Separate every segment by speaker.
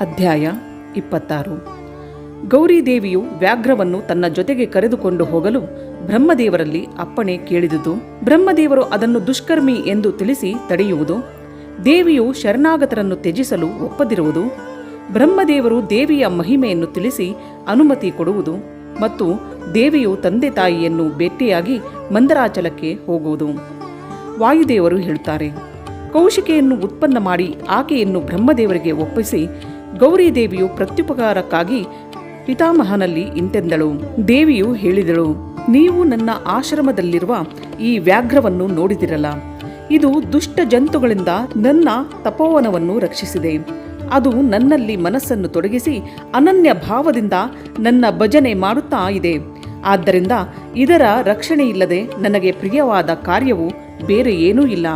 Speaker 1: ಅಧ್ಯಾಯ ಇಪ್ಪತ್ತಾರು. ಗೌರಿದೇವಿಯು ವ್ಯಾಘ್ರವನ್ನು ತನ್ನ ಜೊತೆಗೆ ಕರೆದುಕೊಂಡು ಹೋಗಲು ಬ್ರಹ್ಮದೇವರಲ್ಲಿ ಅಪ್ಪಣೆ ಕೇಳಿದುದು. ಬ್ರಹ್ಮದೇವರು ಅದನ್ನು ದುಷ್ಕರ್ಮಿ ಎಂದು ತಿಳಿಸಿ ತಡೆಯುವುದು. ದೇವಿಯು ಶರಣಾಗತರನ್ನು ತ್ಯಜಿಸಲು ಒಪ್ಪದಿರುವುದು. ಬ್ರಹ್ಮದೇವರು ದೇವಿಯ ಮಹಿಮೆಯನ್ನು ತಿಳಿಸಿ ಅನುಮತಿ ಕೊಡುವುದು ಮತ್ತು ದೇವಿಯು ತಂದೆ ತಾಯಿಯನ್ನು ಭೇಟಿಯಾಗಿ ಮಂದರಾಚಲಕ್ಕೆ ಹೋಗುವುದು. ವಾಯುದೇವರು ಹೇಳುತ್ತಾರೆ ಕೌಶಿಕೆಯನ್ನು ಉತ್ಪನ್ನ ಮಾಡಿ ಆಕೆಯನ್ನು ಬ್ರಹ್ಮದೇವರಿಗೆ ಒಪ್ಪಿಸಿ ಗೌರಿದೇವಿಯು ಪ್ರತ್ಯುಪಕಾರಕ್ಕಾಗಿ ಪಿತಾಮಹನಲ್ಲಿ ಇಂತೆಂದಳು. ದೇವಿಯು ಹೇಳಿದಳು, ನೀವು ನನ್ನ ಆಶ್ರಮದಲ್ಲಿರುವ ಈ ವ್ಯಾಘ್ರವನ್ನು ನೋಡಿದಿರಲ್ಲ. ಇದು ದುಷ್ಟ ಜಂತುಗಳಿಂದ ನನ್ನ ತಪೋವನವನ್ನು ರಕ್ಷಿಸಿದೆ. ಅದು ನನ್ನಲ್ಲಿ ಮನಸ್ಸನ್ನು ತೊಡಗಿಸಿ ಅನನ್ಯ ಭಾವದಿಂದ ನನ್ನ ಭಜನೆ ಮಾಡುತ್ತಾ ಇದೆ. ಆದ್ದರಿಂದ ಇದರ ರಕ್ಷಣೆಯಿಲ್ಲದೆ ನನಗೆ ಪ್ರಿಯವಾದ ಕಾರ್ಯವು ಬೇರೆ ಏನೂ ಇಲ್ಲ.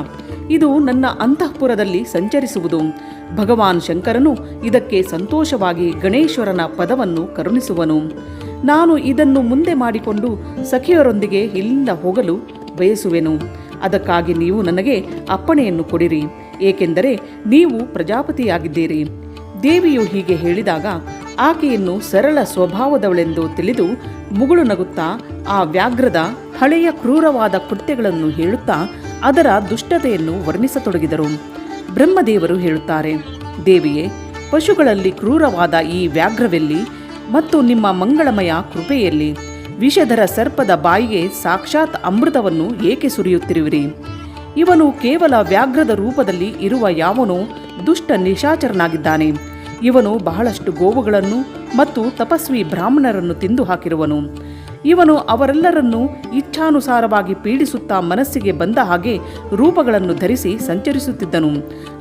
Speaker 1: ಇದು ನನ್ನ ಅಂತಃಪುರದಲ್ಲಿ ಸಂಚರಿಸುವುದು. ಭಗವಾನ್ ಶಂಕರನು ಇದಕ್ಕೆ ಸಂತೋಷವಾಗಿ ಗಣೇಶ್ವರನ ಪದವನ್ನು ಕರುಣಿಸುವನು. ನಾನು ಇದನ್ನು ಮುಂದೆ ಮಾಡಿಕೊಂಡು ಸಖಿಯರೊಂದಿಗೆ ಇಲ್ಲಿಂದ ಹೋಗಲು ಬಯಸುವೆನು. ಅದಕ್ಕಾಗಿ ನೀವು ನನಗೆ ಅಪ್ಪಣೆಯನ್ನು ಕೊಡಿರಿ. ಏಕೆಂದರೆ ನೀವು ಪ್ರಜಾಪತಿಯಾಗಿದ್ದೀರಿ. ದೇವಿಯು ಹೀಗೆ ಹೇಳಿದಾಗ ಆಕೆಯನ್ನು ಸರಳ ಸ್ವಭಾವದವಳೆಂದು ತಿಳಿದು ಮುಗುಳು ನಗುತ್ತಾ ಆ ವ್ಯಾಘ್ರದ ಹಳೆಯ ಕ್ರೂರವಾದ ಕೃತ್ಯಗಳನ್ನು ಹೇಳುತ್ತಾ ಅದರ ದುಷ್ಟತೆಯನ್ನು ವರ್ಣಿಸತೊಡಗಿದರು. ಬ್ರಹ್ಮದೇವರು ಹೇಳುತ್ತಾರೆ, ದೇವಿಯೇ, ಪಶುಗಳಲ್ಲಿ ಕ್ರೂರವಾದ ಈ ವ್ಯಾಘ್ರವೆಲ್ಲಿ ಮತ್ತು ನಿಮ್ಮ ಮಂಗಳಮಯ ಕೃಪೆಯಲ್ಲಿ ವಿಷಧರ ಸರ್ಪದ ಬಾಯಿಗೆ ಸಾಕ್ಷಾತ್ ಅಮೃತವನ್ನು ಏಕೆ ಸುರಿಯುತ್ತಿರುವಿರಿ? ಇವನು ಕೇವಲ ವ್ಯಾಘ್ರದ ರೂಪದಲ್ಲಿ ಇರುವ ಯಾವನೋ ದುಷ್ಟ ನಿಶಾಚರನಾಗಿದ್ದಾನೆ. ಇವನು ಬಹಳಷ್ಟು ಗೋವುಗಳನ್ನು ಮತ್ತು ತಪಸ್ವಿ ಬ್ರಾಹ್ಮಣರನ್ನು ತಿಂದು ಹಾಕಿರುವನು ಇವನು ಅವರೆಲ್ಲರನ್ನೂ ಇಚ್ಛಾನುಸಾರವಾಗಿ ಪೀಡಿಸುತ್ತಾ ಮನಸ್ಸಿಗೆ ಬಂದ ಹಾಗೆ ರೂಪಗಳನ್ನು ಧರಿಸಿ ಸಂಚರಿಸುತ್ತಿದ್ದನು.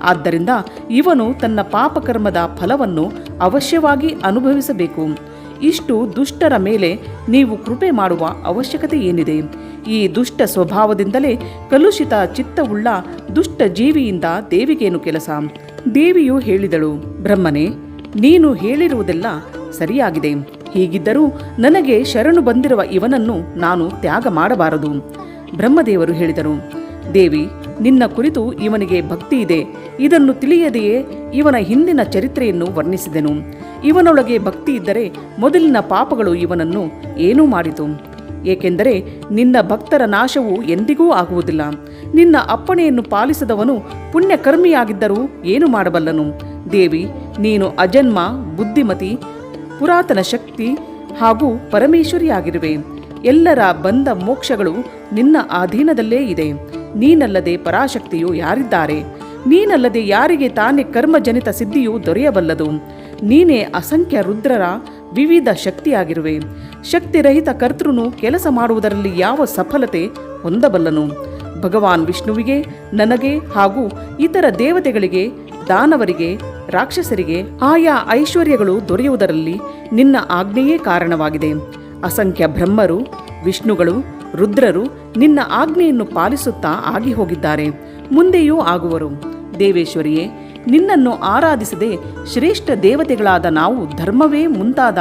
Speaker 1: ಆದ್ದರಿಂದ ಇವನು ತನ್ನ ಪಾಪಕರ್ಮದ ಫಲವನ್ನು ಅವಶ್ಯವಾಗಿ ಅನುಭವಿಸಬೇಕು. ಇಷ್ಟು ದುಷ್ಟರ ಮೇಲೆ ನೀವು ಕೃಪೆ ಮಾಡುವ ಅವಶ್ಯಕತೆ ಏನಿದೆ? ಈ ದುಷ್ಟ ಸ್ವಭಾವದಿಂದಲೇ ಕಲುಷಿತ ಚಿತ್ತವುಳ್ಳ ದುಷ್ಟ ಜೀವಿಯಿಂದ ದೇವಿಗೇನು ಕೆಲಸ? ದೇವಿಯು ಹೇಳಿದಳು, ಬ್ರಹ್ಮನೇ, ನೀನು ಹೇಳಿರುವುದೆಲ್ಲ ಸರಿಯಾಗಿದೆ. ಹೀಗಿದ್ದರೂ ನನಗೆ ಶರಣು ಬಂದಿರುವ ಇವನನ್ನು ನಾನು ತ್ಯಾಗ ಮಾಡಬಾರದು. ಬ್ರಹ್ಮದೇವರು ಹೇಳಿದರು, ದೇವಿ, ನಿನ್ನ ಕುರಿತು ಇವನಿಗೆ ಭಕ್ತಿ ಇದೆ. ಇದನ್ನು ತಿಳಿಯದೆಯೇ ಇವನ ಹಿಂದಿನ ಚರಿತ್ರೆಯನ್ನು ವರ್ಣಿಸಿದೆನು. ಇವನೊಳಗೆ ಭಕ್ತಿ ಇದ್ದರೆ ಮೊದಲಿನ ಪಾಪಗಳು ಇವನನ್ನು ಏನೂ ಮಾಡಿತು. ಏಕೆಂದರೆ ನಿನ್ನ ಭಕ್ತರ ನಾಶವು ಎಂದಿಗೂ ಆಗುವುದಿಲ್ಲ. ನಿನ್ನ ಅಪ್ಪಣೆಯನ್ನು ಪಾಲಿಸದವನು ಪುಣ್ಯಕರ್ಮಿಯಾಗಿದ್ದರೂ ಏನು ಮಾಡಬಲ್ಲನು. ದೇವಿ, ನೀನು ಅಜನ್ಮ, ಬುದ್ಧಿಮತಿ ಪುರಾತನ ಶಕ್ತಿ ಹಾಗೂ ಪರಮೇಶ್ವರಿಯಾಗಿರುವೆ. ಎಲ್ಲರ ಬಂದ ಮೋಕ್ಷಗಳು ನಿನ್ನ ಅಧೀನದಲ್ಲೇ ಇದೆ. ನೀನಲ್ಲದೆ ಪರಾಶಕ್ತಿಯು ಯಾರಿದ್ದಾರೆ? ನೀನಲ್ಲದೆ ಯಾರಿಗೆ ತಾನೇ ಕರ್ಮಜನಿತ ಸಿದ್ಧಿಯು ದೊರೆಯಬಲ್ಲದು? ನೀನೇ ಅಸಂಖ್ಯ ರುದ್ರರ ವಿವಿಧ ಶಕ್ತಿಯಾಗಿರುವೆ. ಶಕ್ತಿರಹಿತ ಕರ್ತೃನು ಕೆಲಸ ಮಾಡುವುದರಲ್ಲಿ ಯಾವ ಸಫಲತೆ ಹೊಂದಬಲ್ಲನು? ಭಗವಾನ್ ವಿಷ್ಣುವಿಗೆ, ನನಗೆ ಹಾಗೂ ಇತರ ದೇವತೆಗಳಿಗೆ ದಾನವರಿಗೆ, ರಾಕ್ಷಸರಿಗೆ ಆಯಾ ಐಶ್ವರ್ಯಗಳು ದೊರೆಯುವುದರಲ್ಲಿ ನಿನ್ನ ಆಜ್ಞೆಯೇ ಕಾರಣವಾಗಿದೆ. ಅಸಂಖ್ಯ ಬ್ರಹ್ಮರು, ವಿಷ್ಣುಗಳು, ರುದ್ರರು ನಿನ್ನ ಆಜ್ಞೆಯನ್ನು ಪಾಲಿಸುತ್ತಾ ಆಗಿ ಹೋಗಿದ್ದಾರೆ ಮುಂದೆಯೂ ಆಗುವರು. ದೇವೇಶ್ವರಿಯೇ, ನಿನ್ನನ್ನು ಆರಾಧಿಸದೆ ಶ್ರೇಷ್ಠ ದೇವತೆಗಳಾದ ನಾವು ಧರ್ಮವೇ ಮುಂತಾದ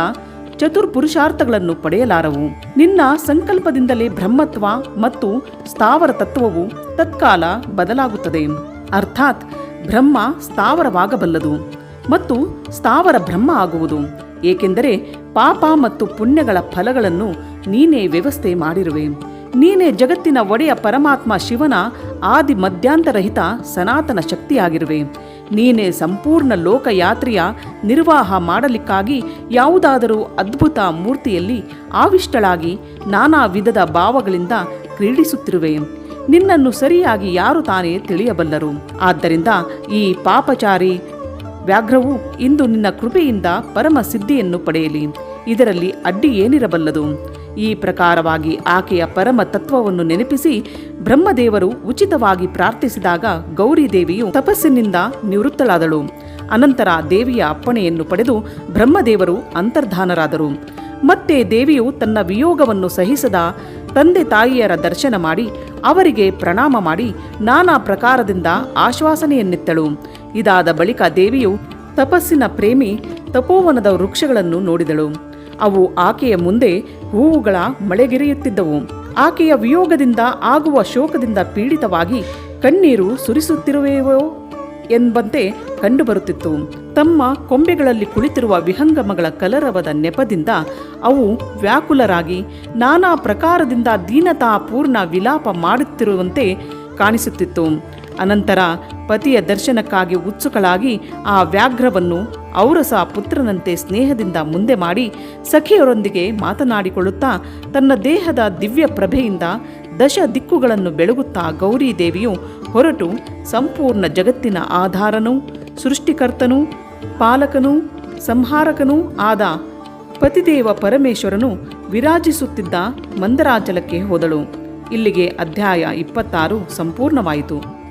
Speaker 1: ಚತುರ್ಪುರುಷಾರ್ಥಗಳನ್ನು ಪಡೆಯಲಾರವು. ನಿನ್ನ ಸಂಕಲ್ಪದಿಂದಲೇ ಬ್ರಹ್ಮತ್ವ ಮತ್ತು ಸ್ಥಾವರ ತತ್ವವು ತತ್ಕಾಲ ಬದಲಾಗುತ್ತದೆ. ಅರ್ಥಾತ್ ಬ್ರಹ್ಮ ಸ್ಥಾವರವಾಗಬಲ್ಲದು ಮತ್ತು ಸ್ಥಾವರ ಬ್ರಹ್ಮ ಆಗುವುದು. ಏಕೆಂದರೆ ಪಾಪ ಮತ್ತು ಪುಣ್ಯಗಳ ಫಲಗಳನ್ನು ನೀನೇ ವ್ಯವಸ್ಥೆ ಮಾಡಿರುವೆ. ನೀನೇ ಜಗತ್ತಿನ ಒಡೆಯ ಪರಮಾತ್ಮ ಶಿವನ ಆದಿ ಮಧ್ಯಾಂತರಹಿತ ಸನಾತನ ಶಕ್ತಿಯಾಗಿರುವೆ. ನೀನೇ ಸಂಪೂರ್ಣ ಲೋಕಯಾತ್ರೆಯ ನಿರ್ವಾಹ ಮಾಡಲಿಕ್ಕಾಗಿ ಯಾವುದಾದರೂ ಅದ್ಭುತ ಮೂರ್ತಿಯಲ್ಲಿ ಆವಿಷ್ಟಳಾಗಿ ನಾನಾ ವಿಧದ ಭಾವಗಳಿಂದ ಕ್ರೀಡಿಸುತ್ತಿರುವೆ. ನಿನ್ನನ್ನು ಸರಿಯಾಗಿ ಯಾರು ತಾನೇ ತಿಳಿಯಬಲ್ಲರು. ಆದ್ದರಿಂದ ಈ ಪಾಪಚಾರಿ ವ್ಯಾಘ್ರವು ಇಂದು ನಿನ್ನ ಕೃಪೆಯಿಂದ ಪರಮ ಸಿದ್ಧಿಯನ್ನು ಪಡೆಯಲಿ. ಇದರಲ್ಲಿ ಅಡ್ಡಿ ಏನಿರಬಲ್ಲದು? ಈ ಪ್ರಕಾರವಾಗಿ ಆಕೆಯ ಪರಮ ತತ್ವವನ್ನು ನೆನಪಿಸಿ ಬ್ರಹ್ಮದೇವರು ಉಚಿತವಾಗಿ ಪ್ರಾರ್ಥಿಸಿದಾಗ ಗೌರಿ ದೇವಿಯು ತಪಸ್ಸಿನಿಂದ ನಿವೃತ್ತಳಾದಳು. ಅನಂತರ ದೇವಿಯ ಅಪ್ಪಣೆಯನ್ನು ಪಡೆದು ಬ್ರಹ್ಮದೇವರು ಅಂತರ್ಧಾನರಾದರು. ಮತ್ತೆ ದೇವಿಯು ತನ್ನ ವಿಯೋಗವನ್ನು ಸಹಿಸದ ತಂದೆ ತಾಯಿಯರ ದರ್ಶನ ಮಾಡಿ ಅವರಿಗೆ ಪ್ರಣಾಮ ಮಾಡಿ ನಾನಾ ಪ್ರಕಾರದಿಂದ ಆಶ್ವಾಸನೆಯನ್ನಿತ್ತಳು. ಇದಾದ ಬಳಿಕ ದೇವಿಯು ತಪಸ್ಸಿನ ಪ್ರೇಮಿ ತಪೋವನದ ವೃಕ್ಷಗಳನ್ನು ನೋಡಿದಳು. ಅವು ಆಕೆಯ ಮುಂದೆ ಹೂವುಗಳ ಮಳೆಗೆರೆಯುತ್ತಿದ್ದವು. ಆಕೆಯ ವಿಯೋಗದಿಂದ ಆಗುವ ಶೋಕದಿಂದ ಪೀಡಿತವಾಗಿ ಕಣ್ಣೀರು ಸುರಿಸುತ್ತಿರುವೆವೋ? ಎಂಬಂತೆ ಕಂಡುಬರುತ್ತಿತ್ತು. ತಮ್ಮ ಕೊಂಬೆಗಳಲ್ಲಿ ಕುಳಿತಿರುವ ವಿಹಂಗಮಗಳ ಕಲರವದ ನೆಪದಿಂದ ಅವು ವ್ಯಾಕುಲರಾಗಿ ನಾನಾ ಪ್ರಕಾರದಿಂದ ದೀನತಾಪೂರ್ಣ ವಿಲಾಪ ಮಾಡುತ್ತಿರುವಂತೆ ಕಾಣಿಸುತ್ತಿತ್ತು. ಅನಂತರ ಪತಿಯ ದರ್ಶನಕ್ಕಾಗಿ ಉತ್ಸುಕಳಾಗಿ ಆ ವ್ಯಾಘ್ರವನ್ನು ಔರಸ ಪುತ್ರನಂತೆ ಸ್ನೇಹದಿಂದ ಮುಂದೆ ಮಾಡಿ ಸಖಿಯರೊಂದಿಗೆ ಮಾತನಾಡಿಕೊಳ್ಳುತ್ತಾ ತನ್ನ ದೇಹದ ದಿವ್ಯ ಪ್ರಭೆಯಿಂದ ದಶ ದಿಕ್ಕುಗಳನ್ನು ಬೆಳಗುತ್ತಾ ಗೌರೀದೇವಿಯು ಹೊರಟು ಸಂಪೂರ್ಣ ಜಗತ್ತಿನ ಆಧಾರನೂ, ಸೃಷ್ಟಿಕರ್ತನೂ, ಪಾಲಕನೂ, ಸಂಹಾರಕನೂ ಆದ ಪತಿದೇವ ಪರಮೇಶ್ವರನು ವಿರಾಜಿಸುತ್ತಿದ್ದ ಮಂದರಾಚಲಕ್ಕೆ ಹೋದಳು. ಇಲ್ಲಿಗೆ ಅಧ್ಯಾಯ ಇಪ್ಪತ್ತಾರು ಸಂಪೂರ್ಣವಾಯಿತು.